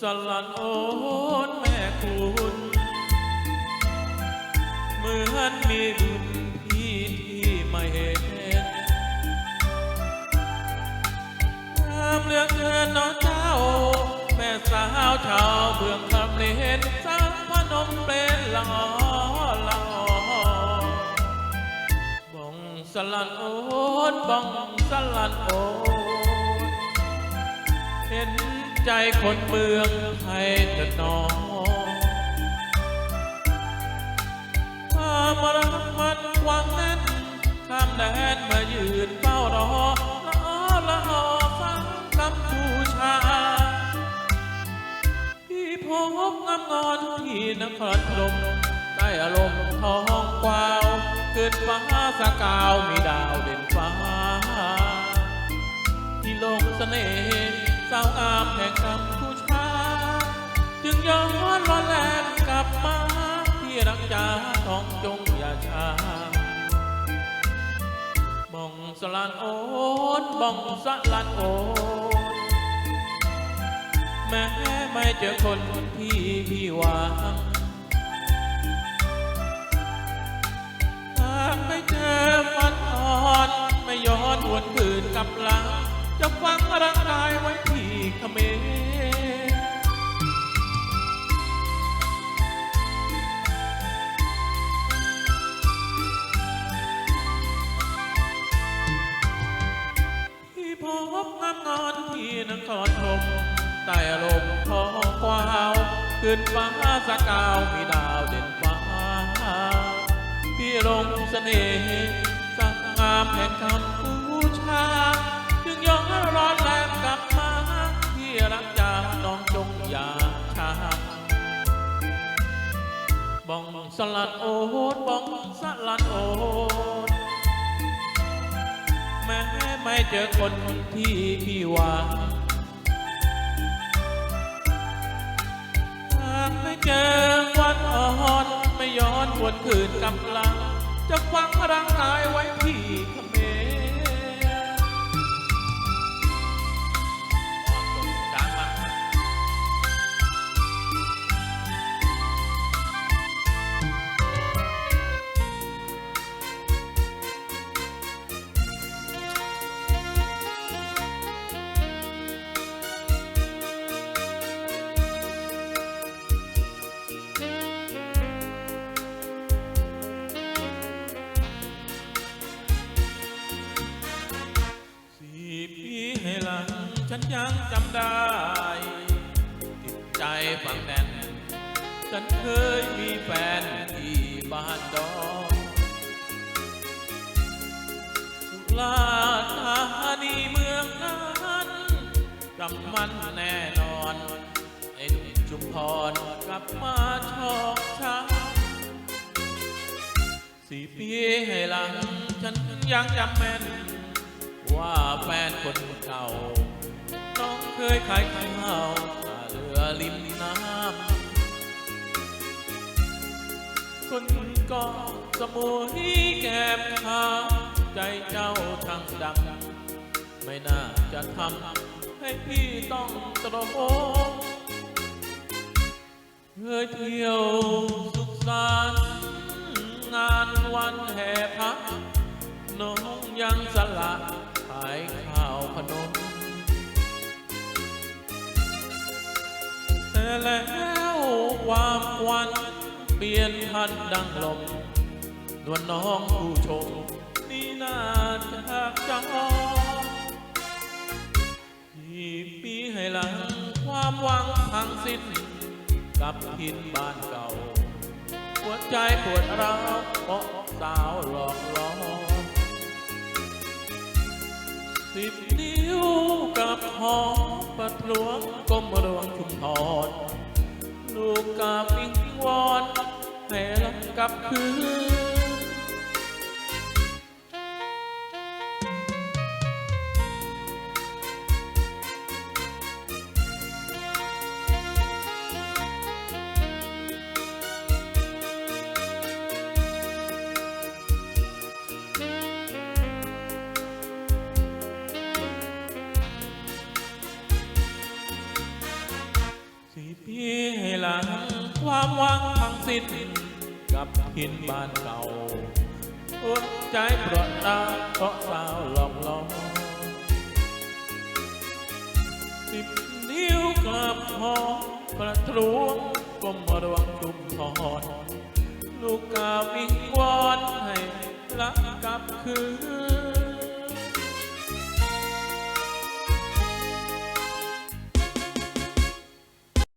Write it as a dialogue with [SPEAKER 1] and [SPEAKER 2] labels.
[SPEAKER 1] สลันโอนแม่คุณเหมือนมีบุญพี่ที่ไม่เห็นงามเหลือเกินน้องเจ้า แม่สาวชาวเบืองคำเลนสร้างพนมเป็นละออละออบ้องสลันโอนบ้องสลันโอนเห็น ใจคนเมืองไทยเถิดหนอความรักมันหวังแน่นข้ามแดนมายืนเฝ้ารอละออละออฟังกัมพูชา ที่พบงามงอนที่นครพนมได้อารมณ์ทองกวาวขึ้นฟ้าสกาวมีดาวเด่นฟ้า ที่ลงเสน่ห์ สาวงามแห่งกัมพูชา จึงย้อนวันแลนกลับมา ที่รักจาทองจงอย่าช้าบ้องสลันโอนบ้องสลันโอนแม้ไม่เจอคนที่พี่หวังหากไม่เจอฝัน ขึ้นฟ้าสกาวมีดาวเด่นฟ้า พี่ลงเสน่ห์สักงามแห่งคำผู้ชา จึงย้อนร้อนแรงกลับมาที่รักจาน้องจงอย่าช้าบ้องสลัดโอดบ้องสลัดโอดแม้ไม่เจอคนที่พี่หวัง วนคืนกำลัง จะฟังร่างกายไว้ที่เขม ให้หลัง ฉันยังจำได้ ติดใจฝังแน่น ฉันเคยมีแฟนที่บ้านดอนสุราษฎร์ธานีเมืองนั้นจำมันแน่นอนไอ้หนุ่มชุมพรกลับมาชอกช้ำสี่ปีให้หลัง ฉันยังจำแม่น ว่าแฟนคนเก่า น้องเคยขายข้าวท่าเรือริมน้ำคนก็สมุยแก้มขาวใจเจ้าช่างดัง ไม่น่าจะทำให้พี่ต้องตรโมเคยเที่ยวสุขสันต์งานวันแห่พักน้องยังสละายข้าวขนมแต่แล้วความวันเปลี่ยนพันดังลมนวลน้องผู้ชม นี่น่าจากจอที่ปีให้หลังความหวังพังสิ้นกับทินบ้านเก่า หัวใจปวดร้าวเพราะสาวหลอกล้อ สิบนิ้วกับหอปัดหลวงก้มหลวงชุมพรลูกกาบิงวอนให้รับกลับคืน พี่หลังความหวังทั้งสิ้นกับหินบ้านเก่าอดใจปลดตาเพราะสาวหลอกหลอกสิบนิ้วกับหอประทรวงกลมรวงจุ่มพอนลูกกาวิ่ง